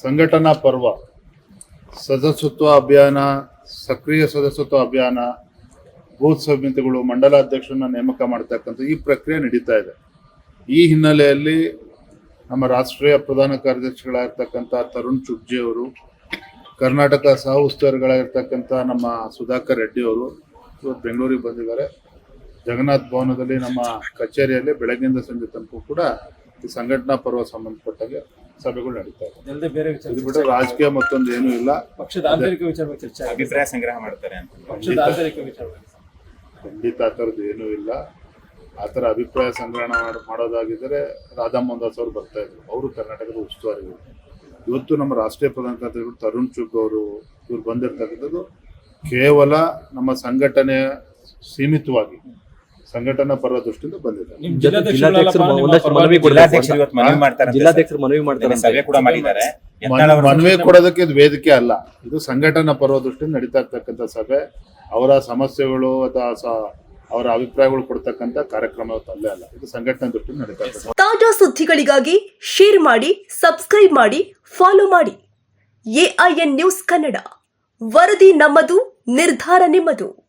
ಸಂಘಟನಾ ಪರ್ವ, ಸದಸ್ಯತ್ವ ಅಭಿಯಾನ, ಸಕ್ರಿಯ ಸದಸ್ಯತ್ವ ಅಭಿಯಾನ, ಬೂತ್ ಸಮಿತಿಗಳು, ಮಂಡಲ ಅಧ್ಯಕ್ಷರನ್ನ ನೇಮಕ ಮಾಡ್ತಕ್ಕಂಥ ಈ ಪ್ರಕ್ರಿಯೆ ನಡೀತಾ ಇದೆ. ಈ ಹಿನ್ನೆಲೆಯಲ್ಲಿ ನಮ್ಮ ರಾಷ್ಟ್ರೀಯ ಪ್ರಧಾನ ಕಾರ್ಯದರ್ಶಿಗಳಾಗಿರ್ತಕ್ಕಂಥ ತರುಣ್ ಚುಗ್ಜಿ ಅವರು, ಕರ್ನಾಟಕ ಸಹ ಉಸ್ತುವಾರಿಗಳಾಗಿರ್ತಕ್ಕಂಥ ನಮ್ಮ ಸುಧಾಕರ್ ರೆಡ್ಡಿ ಅವರು ಇವತ್ತು ಬೆಂಗಳೂರಿಗೆ ಬಂದಿದ್ದಾರೆ. ಜಗನ್ನಾಥ್ ಭವನದಲ್ಲಿ ನಮ್ಮ ಕಚೇರಿಯಲ್ಲಿ ಬೆಳಗ್ಗಿಂದ ಸಂಜೆ ತನಕ ಕೂಡ ಈ ಸಂಘಟನಾ ಪರ್ವ ಸಂಬಂಧಪಟ್ಟಾಗೆ ಸಭೆಗಳು ನಡೀತಾ ಇದೆ. ಬೇರೆ ವಿಚಾರ ಇದು ಬಿಟ್ಟರೆ ರಾಜಕೀಯ ಮತ್ತೊಂದು ಏನೂ ಇಲ್ಲ. ಪಕ್ಷದ ಆಂತರಿಕ ವಿಚಾರ ಚರ್ಚೆ ಅಭಿಪ್ರಾಯ ಸಂಗ್ರಹ ಮಾಡ್ತಾರೆ ಅಂತ. ಪಕ್ಷದ ಆಂತರಿಕ. ಖಂಡಿತ ಆ ಥರದ್ದು ಏನೂ ಇಲ್ಲ. ಆ ಥರ ಅಭಿಪ್ರಾಯ ಸಂಗ್ರಹಣ ಮಾಡ್- ಮಾಡೋದಾಗಿದ್ದರೆ ರಾಧಾ ಮೋಹನ್ ಅವರು ಬರ್ತಾ ಇದ್ರು. ಅವರು ಕರ್ನಾಟಕದ ಉಸ್ತುವಾರಿಗಳು. ಇವತ್ತು ನಮ್ಮ ರಾಷ್ಟ್ರೀಯ ಪ್ರಧಾನ ಕಾರ್ಯದರ್ಶಿಗಳು ತರುಣ್ ಚುಗ್ ಅವರು ಇವ್ರು ಬಂದಿರ್ತಕ್ಕಂಥದ್ದು ಕೇವಲ ನಮ್ಮ ಸಂಘಟನೆಯ ಸೀಮಿತವಾಗಿ. ಸಂಘಟನಾ ಪರ ದೃಷ್ಟಿಯಿಂದ ಬಂದಿದ್ದಾರೆ ಜಿಲ್ಲಾಧ್ಯಕ್ಷರು ಮನವಿ ಮಾಡ್ತಾರೆ ಮನವಿ ಸಭೆ ಕೂಡ ಮಾಡಿದ್ದಾರೆ. ಯತ್ನಾಳ್ ಮನವಿ ಕೊಡೋದಕ್ಕೆ ಇದು ವೇದಿಕೆ ಅಲ್ಲ. ಇದು ಸಂಘಟನಾ ಪರ್ವ ದೃಷ್ಟಿಯಿಂದ ನಡೀತಾ ಇರ್ತಕ್ಕಂಥ ಸಭೆ. ಅವರ ಸಮಸ್ಯೆಗಳು ಅಥವಾ ಅವರ ಅಭಿಪ್ರಾಯಗಳು ಕೊಡ್ತಕ್ಕಂತ ಕಾರ್ಯಕ್ರಮ ಅಲ್ಲ ಇದು ಸಂಘಟನಾ ದೃಷ್ಟಿಯಿಂದ ನಡೀತಾ ಇರ್ತದೆ ತಾಜಾ ಸುದ್ದಿಗಳಿಗಾಗಿ ಶೇರ್ ಮಾಡಿ ಸಬ್ಸ್ಕ್ರೈಬ್ ಮಾಡಿ ಫಾಲೋ ಮಾಡಿ. AIN news Kannada. ವರದಿ ನಮ್ಮದು ನಿರ್ಧಾರ ನಿಮ್ಮದು.